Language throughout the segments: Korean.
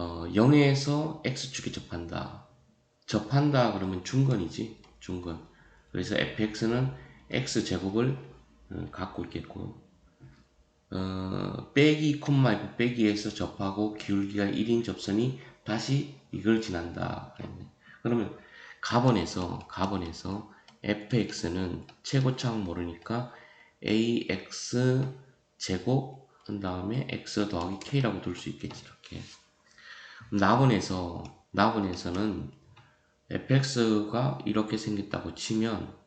어, 0에서 x축에 접한다. 접한다 그러면 중건이지. 중건. 그래서 fx는 x제곱을 어, 갖고 있겠고 어, 빼기 콤마 F 빼기에서 접하고 기울기가 1인 접선이 다시 이걸 지난다. 그러면 가번에서 가번에서 fx는 최고차항 모르니까 ax 제곱 한 다음에 x 더하기 k라고 둘 수 있겠지 이렇게 나번에서 나번에서는 fx가 이렇게 생겼다고 치면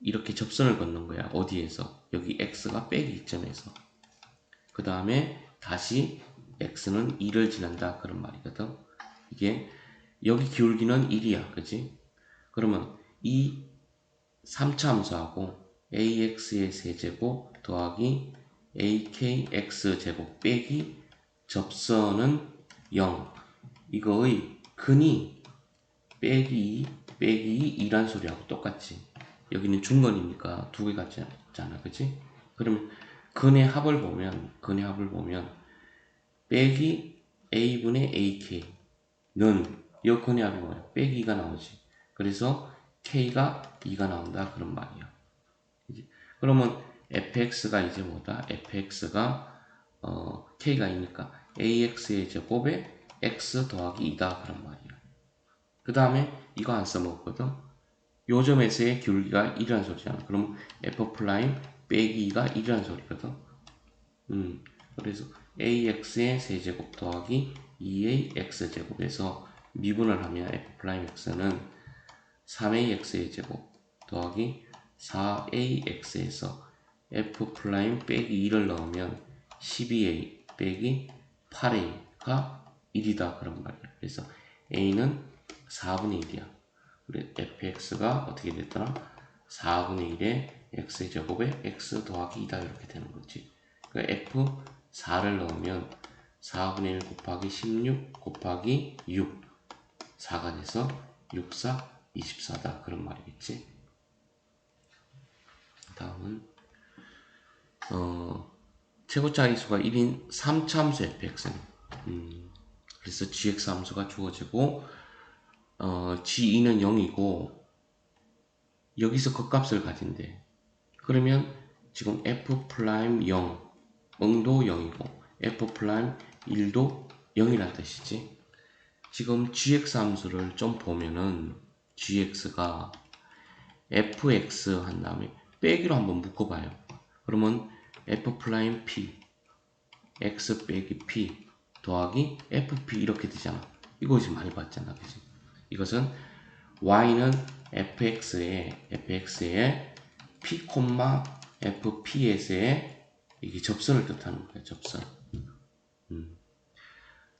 이렇게 접선을 걷는 거야 어디에서? 여기 x가 빼기 이점에서. 그 다음에 다시 x는 2를 지난다 그런 말이거든. 이게 여기 기울기는 1이야 그지? 그러면 이 3차 함수하고 ax의 세제곱 더하기 akx 제곱 빼기 접선은 0 이거의 근이 빼기 2 빼기 2란 소리하고 똑같지. 여기는 중건이니까 두 개 같지 않아 그치? 그러면 근의 합을 보면 근의 합을 보면 빼기 a분의 ak는 이 근의 합이 뭐야. 빼기 2가 나오지. 그래서 k가 2가 나온다. 그런 말이야. 그러면 fx가 이제 뭐다? Fx가 어, k가 있니까 ax의 제곱에 x 더하기 2다 그런 말이야 그 다음에 이거 안 써먹었거든? 요 점에서의 기울기가 1이라는 소리잖아 그럼 f 프라임 빼기 2가 1이라는 소리거든? 음, 그래서 ax의 세제곱 더하기 2의 x제곱에서 미분을 하면 f 프라임 x는 3ax의 제곱 더하기 4ax에서 f 프라임 빼기 2를 넣으면 12a 빼기 8a가 1이다 그런 말이야. 그래서 a는 4분의 1이야. 우리 fx가 어떻게 됐더라? 4분의 1에 x 제곱에 x 더하기 2다 이렇게 되는 거지. 그 f 4를 넣으면 4분의 1 곱하기 16 곱하기 6 4가 돼서 6, 4, 24다 그런 말이겠지. 다음은 어, 최고차 리수가 1인 3참수 fx는 음, 그래서 gx 함수가 주어지고 어, g2는 0이고 여기서 그 값을 가진대. 그러면 지금 f 프라임 0 응도 0이고 f 프라임 1도 0이란 뜻이지. 지금 gx 함수를 좀 보면은 gx가 fx 한 다음에 빼기로 한번 묶어봐요. 그러면 f 프라임 p x 빼기 p 더하기 fp 이렇게 되잖아. 이거 지금 많이 봤잖아, 그지? 이것은 y는 fx에 fx에 p fps에 이게 접선을 뜻하는 거야, 접선. 음.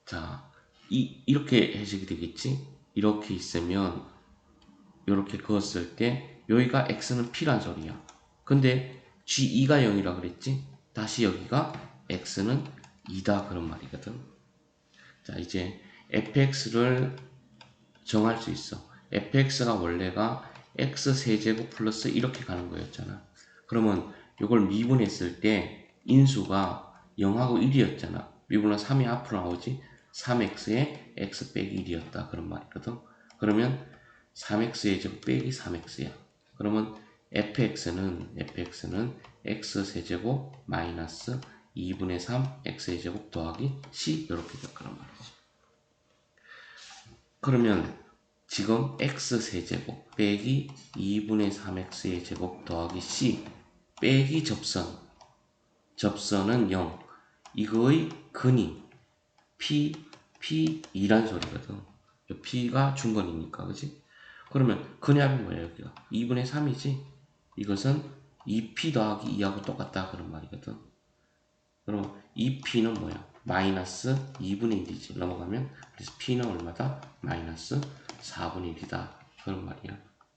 자, 이 이렇게 해석이 되겠지? 이렇게 있으면 이렇게 그었을 때 여기가 x는 p란 소리야. 근데 g2가 0이라 그랬지? 다시 여기가 x는 2다 그런 말이거든. 자, 이제 fx를 정할 수 있어. fx가 원래가 x 세제곱 플러스 이렇게 가는 거였잖아. 그러면 이걸 미분했을 때 인수가 0하고 1이었잖아. 미분은 3이 앞으로 나오지. 3x에 x 빼기 1이었다. 그런 말이거든. 그러면 3x의 제곱 빼기 3x야. 그러면 fx는 fx는 x 세제곱 마이너스 2분의 3 x의 제곱 더하기 c 이렇게 될 거란 말이지. 그러면 지금 x 세제곱 빼기 2분의 3x의 제곱 더하기 c 빼기 접선 접선은 0 이거의 근이 p p 2란 소리거든. p가 중건이니까 그지? 그러면 근의 합이 뭐예요 여기가 2분의 3이지? 이것은 2p 더하기 2하고 똑같다 그런 말이거든. 그럼 2p는 뭐야? 마이너스 2분의 1이지. 넘어가면 그래서 p는 얼마다? 마이너스 4분의 1이다. 그런 말이야.